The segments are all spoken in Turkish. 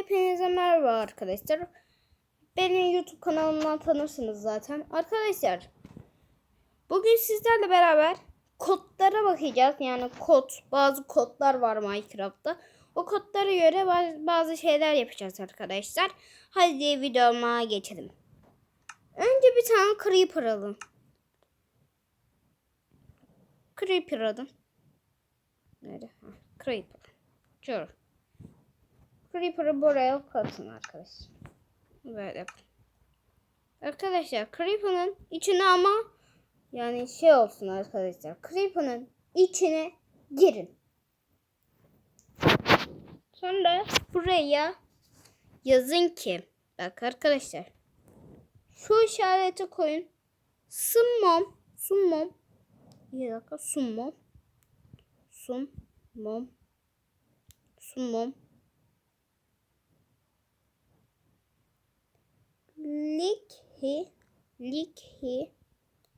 Hepinize merhaba arkadaşlar. Benim YouTube kanalımdan tanırsınız zaten. Arkadaşlar bugün sizlerle beraber kodlara bakacağız. Yani kod, bazı kodlar var Minecraft'ta. O kodlara göre bazı, şeyler yapacağız arkadaşlar. Hadi videoma geçelim. Önce bir tane creeper alın. Creeper alın. Nerede? Creeper. Sure. Creeper'ı buraya katın arkadaşlar. Böyle. Arkadaşlar Creeper'ın içine ama yani şey olsun arkadaşlar. Creeper'ın içine girin. Sonra buraya yazın ki bak arkadaşlar şu işareti koyun. Summon summon bir dakika summon summon summon Likhi Likhi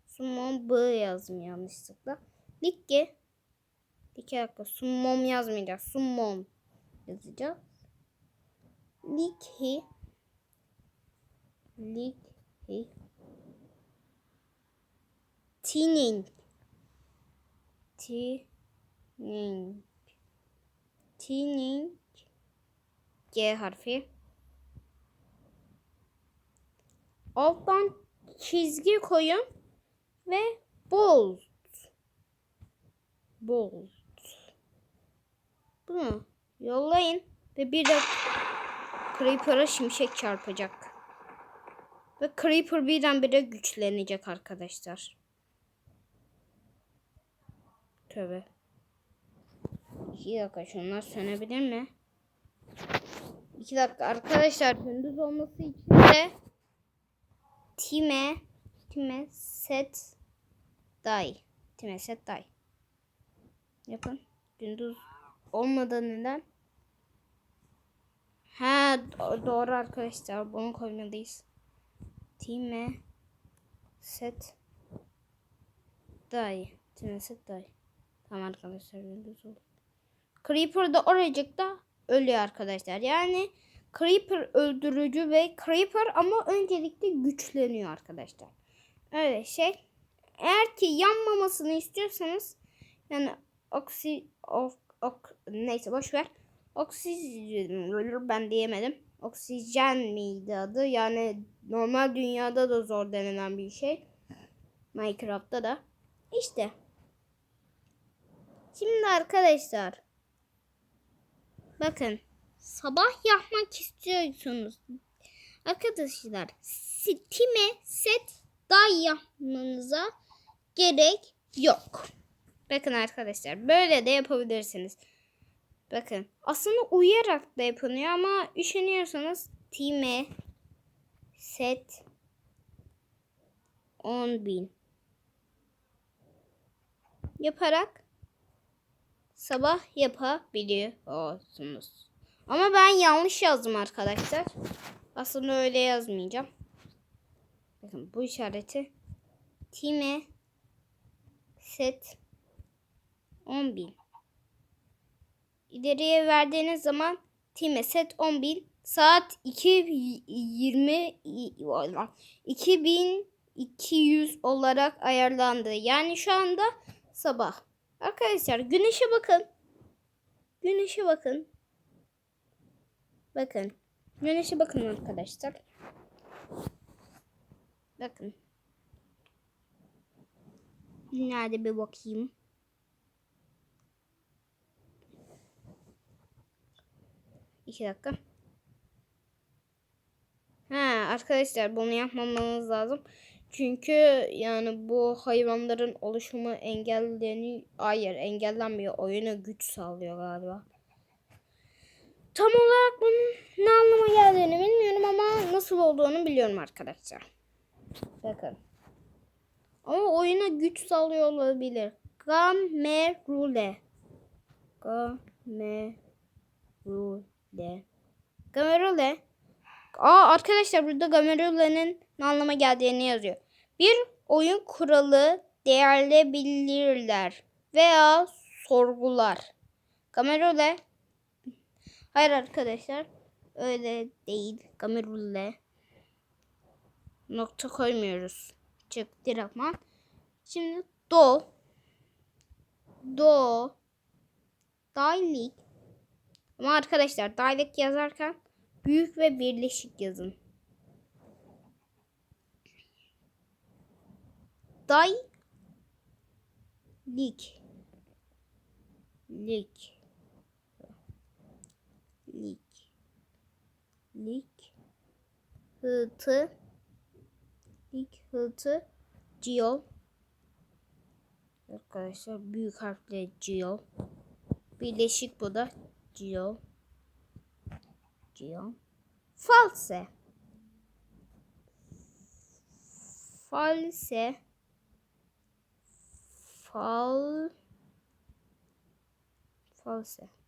Summon B yazdım yanlışlıkla. Likhi İki dakika summon yazmayacağız. Summon yazacağız. Likhi Likhi Tinin Tinin Tinin G harfi alttan çizgi koyun ve bold. Bold. Bunu yollayın ve bir de Creeper'a şimşek çarpacak. Ve Creeper birdenbire güçlenecek arkadaşlar. Tövbe. İki dakika şunlar sönebilir mi? İki dakika arkadaşlar gündüz olması için de Time Time set day. Time set day. Yapın. Gündüz olmadı neden? Ha do- doğru arkadaşlar. Bunu koymalıyız. Time set day. Time set day. Tamam arkadaşlar gündüz oldu. Creeper da oracıkta ölüyor arkadaşlar. Yani Creeper öldürücü ve Creeper ama öncelikle güçleniyor arkadaşlar. Öyle şey. Eğer ki yanmamasını istiyorsanız yani oksi ok, ok, neyse boş ver. Oksijen ben diyemedim. Oksijen miydi adı? Yani normal dünyada da zor denilen bir şey. Minecraft'ta da. İşte. Şimdi arkadaşlar. Bakın sabah yapmak istiyorsunuz. Arkadaşlar Steam'e set day yapmanıza gerek yok. Bakın arkadaşlar böyle de yapabilirsiniz. Bakın aslında uyuyarak da yapılıyor ama üşeniyorsanız Steam'e set 10.000 yaparak sabah yapabiliyorsunuz. Ama ben yanlış yazdım arkadaşlar. Aslında öyle yazmayacağım. Bakın bu işareti time set 10.000 İleriye verdiğiniz zaman time set 10.000 saat 2.20 2200 olarak ayarlandı. Yani şu anda sabah. Arkadaşlar güneşe bakın. Güneşe bakın. Bakın. Güneşe bakın arkadaşlar. Bakın. Nerede bir bakayım. İki dakika. Ha arkadaşlar bunu yapmamanız lazım. Çünkü yani bu hayvanların oluşumu engelleniyor. Hayır engellenmiyor. Oyuna güç sağlıyor galiba. Tam olarak bunun ne anlama geldiğini bilmiyorum ama nasıl olduğunu biliyorum arkadaşlar. Bakın. Ama oyuna güç sağlıyor olabilir. Gamerule. Gamerule. Gamerule. Aa arkadaşlar burada Gamerule'nin ne anlama geldiğini yazıyor. Bir oyun kuralı değerlebilirler veya sorgular. Gamerule Hayır arkadaşlar. öyle değil. Gamerulle. Nokta koymuyoruz. Çık direktman. Şimdi do. Do. Daylik. Ama arkadaşlar daylik yazarken büyük ve birleşik yazın. Day lik lik lik lik. Hıtı. Lik hıtı. Ciol arkadaşlar büyük harfle ciol birleşik bu da ciol ciol false. False. Fal false.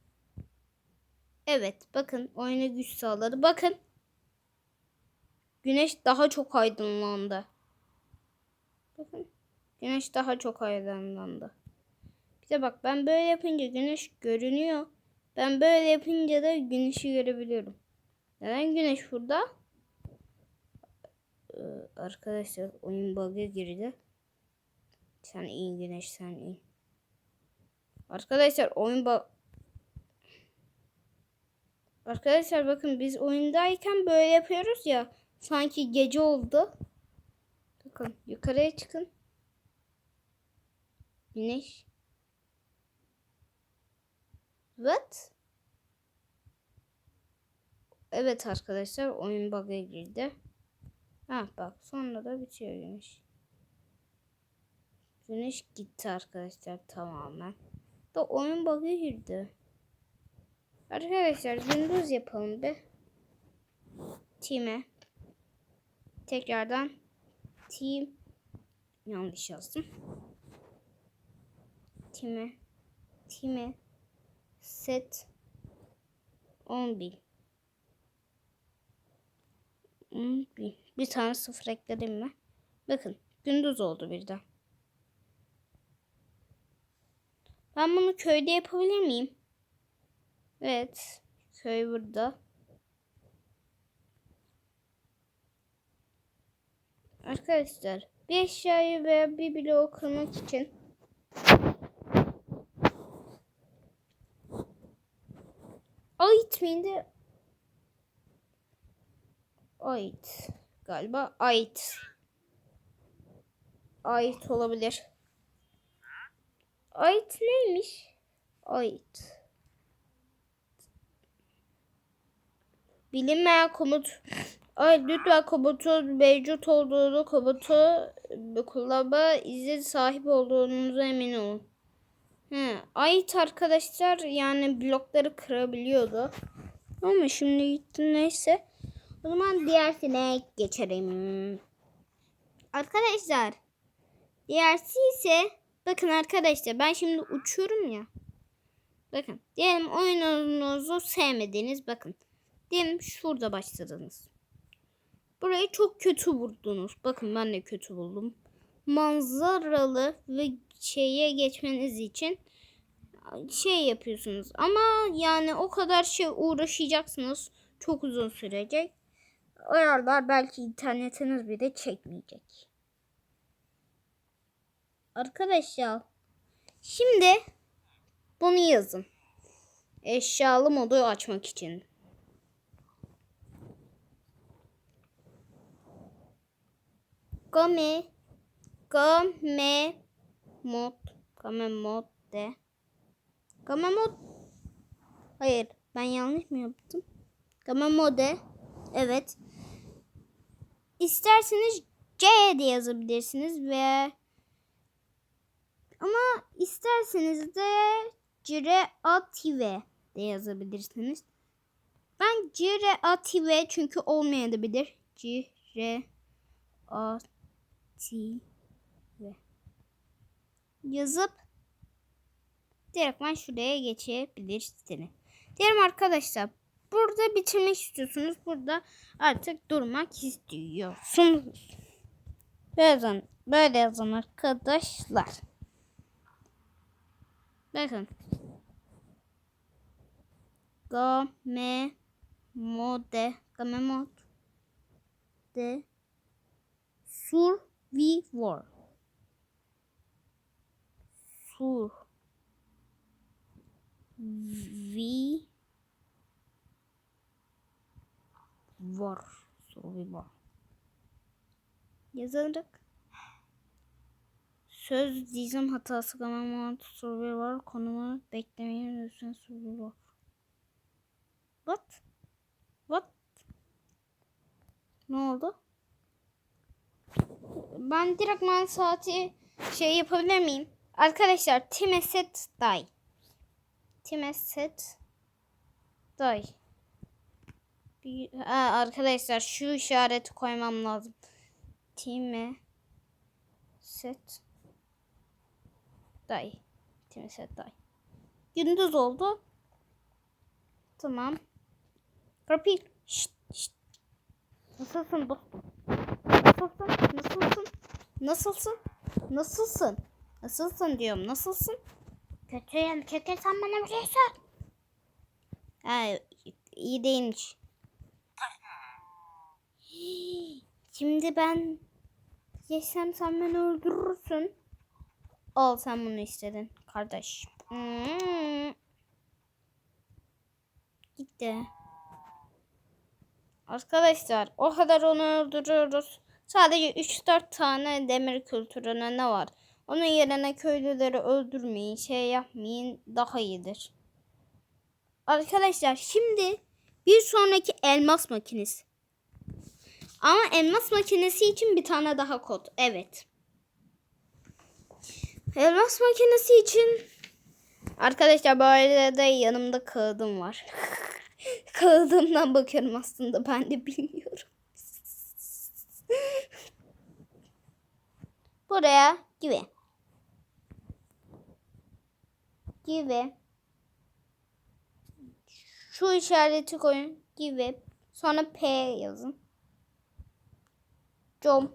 Evet bakın oyuna güç sağladı. Bakın. Güneş daha çok aydınlandı. Bakın. Güneş daha çok aydınlandı. Bir de bak ben böyle yapınca güneş görünüyor. Ben böyle yapınca da güneşi görebiliyorum. Neden güneş burada? Ee, arkadaşlar oyun bug'a girdi. Sen iyi güneş sen iyi. Arkadaşlar oyun bak Arkadaşlar bakın biz oyundayken böyle yapıyoruz ya. Sanki gece oldu. Bakın yukarıya çıkın. Güneş. What? Evet arkadaşlar oyun bug'a girdi. Ha bak sonra da bitiyor güneş. Güneş gitti arkadaşlar tamamen. Da oyun bug'a girdi. Arkadaşlar gündüz yapalım bir. Team'e. Tekrardan team yanlış yazdım. Team'e team'e set 11 11 bir tane sıfır ekledim mi? Bakın gündüz oldu birden. Ben bunu köyde yapabilir miyim? Evet. Köy burada. Arkadaşlar bir eşyayı veya bir bloğu kırmak için ait miydi? Ait. Galiba ait. Ait olabilir. Ait neymiş? Ait. Bilinmeyen komut. Ay lütfen komutun mevcut olduğunu, komutu kullanma izni sahip olduğunuza emin olun. He, ait arkadaşlar yani blokları kırabiliyordu. Ama şimdi gitti neyse. O zaman diğersine geçelim. Arkadaşlar diğersi ise bakın arkadaşlar ben şimdi uçuyorum ya. Bakın diyelim oyununuzu sevmediğiniz bakın. Diyelim şurada başladınız. Burayı çok kötü vurdunuz. Bakın ben de kötü buldum. Manzaralı ve şeye geçmeniz için şey yapıyorsunuz. Ama yani o kadar şey uğraşacaksınız. Çok uzun sürecek. O yerler belki internetiniz bile çekmeyecek. Arkadaşlar şimdi bunu yazın. Eşyalı modu açmak için. Game Game mod Game mod de Game mod Hayır ben yanlış mı yaptım? Game mode Evet. İsterseniz C de yazabilirsiniz ve ama isterseniz de Creative de yazabilirsiniz. Ben Creative çünkü olmayabilir. Creative yazıp direktman şuraya geçebilirsiniz. Diyelim arkadaşlar burada bitirmek istiyorsunuz. Burada artık durmak istiyorsunuz. Böyle yazın, böyle yazın arkadaşlar. Bakın. Game Mode. Game mod. De. Survivor. Sur. Vi. Var. Survivor. Yazarak. Söz dizim hatası Game mod. Survivor. Konumu beklemeyin lütfen Survivor. What? What? Ne oldu? Ben direktman saati şey yapabilir miyim? Arkadaşlar time set die. Time set die. Bir, ha, arkadaşlar şu işareti koymam lazım. Time set die. Time set die. Gündüz oldu. Tamam. Kapıyı. Şşt, şşt. Nasılsın dostum? Nasılsın? Nasılsın? Nasılsın? Nasılsın? Nasılsın diyorum. Nasılsın? Kötüyüm. Kötü sen bana bir şey sor. Ha, iyi değilmiş. Şimdi ben yesem sen beni öldürürsün. Al sen bunu istedin kardeş. Hmm. Gitti. Arkadaşlar o kadar onu öldürüyoruz. Sadece 3-4 tane demir kültürüne ne var? Onun yerine köylüleri öldürmeyin, şey yapmayın daha iyidir. Arkadaşlar şimdi bir sonraki elmas makinesi. Ama elmas makinesi için bir tane daha kod. Evet. Elmas makinesi için arkadaşlar bu arada yanımda kağıdım var. Kağıdımdan bakıyorum aslında ben de bilmiyorum. Buraya gibi. Gibi. Şu işareti koyun. Gibi. Sonra P yazın. Com.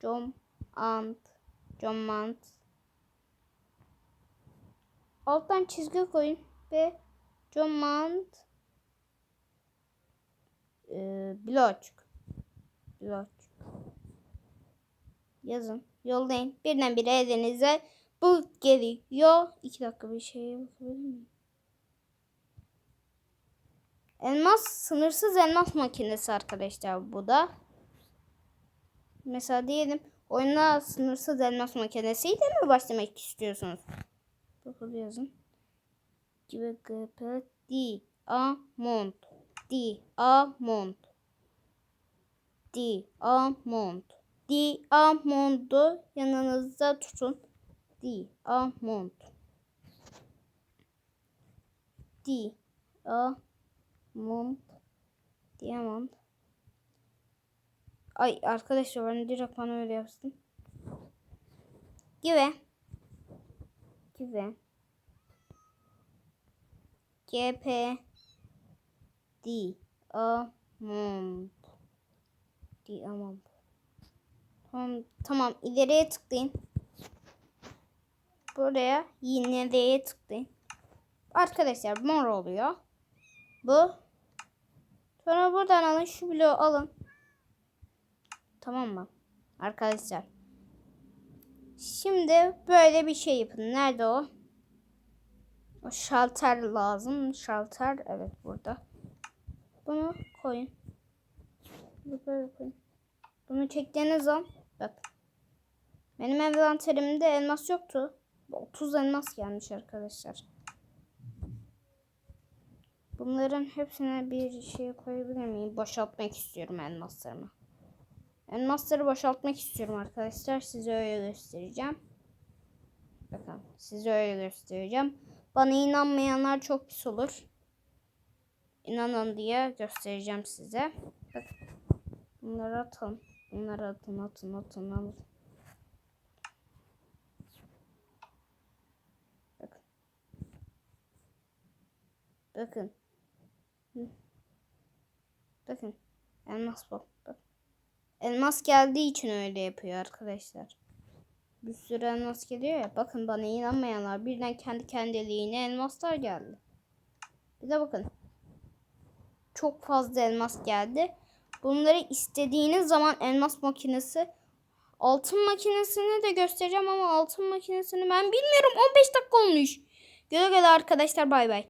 Com. Ant. Comant. Alttan çizgi koyun. Ve Comant. Ee, Bloçk. Bloçk. Yazın. Yollayın. Birdenbire elinize bu geliyor. İki dakika bir şeye bakabilir miyim? Elmas sınırsız elmas makinesi arkadaşlar bu da. Mesela diyelim oyuna sınırsız elmas makinesiyle mi başlamak istiyorsunuz? Bakın yazın. Gibi gıpı diamond. Diamond. Diamond. Diamond'u yanınızda tutun. Diamond. Diamond. Diamond. Ay arkadaşlar ben direkt bana öyle yapsın. Gibi. Gibi. GP Diamond. Diamond. Tamam, tamam ileriye tıklayın. Buraya yine D'ye tıklayın. Arkadaşlar mor oluyor. Bu. Sonra buradan alın şu bloğu alın. Tamam mı? Arkadaşlar. Şimdi böyle bir şey yapın. Nerede o? O şalter lazım. Şalter evet burada. Bunu koyun. Bunu koyun. Bunu çektiğiniz zaman. Benim envanterimde elmas yoktu. 30 elmas gelmiş arkadaşlar. Bunların hepsine bir şey koyabilir miyim? Boşaltmak istiyorum elmaslarımı. Elmasları boşaltmak istiyorum arkadaşlar. Size öyle göstereceğim. Bakın size öyle göstereceğim. Bana inanmayanlar çok pis olur. İnanın diye göstereceğim size. Bakın. Bunları atın. Bunları atın atın atın atın. Bakın. Bakın. Elmas bu. Bakın. Elmas geldiği için öyle yapıyor arkadaşlar. Bir sürü elmas geliyor ya. Bakın bana inanmayanlar birden kendi kendiliğine elmaslar geldi. Bir de bakın. çok fazla elmas geldi. Bunları istediğiniz zaman elmas makinesi altın makinesini de göstereceğim ama altın makinesini ben bilmiyorum. 15 dakika olmuş. Güle güle arkadaşlar bay bay.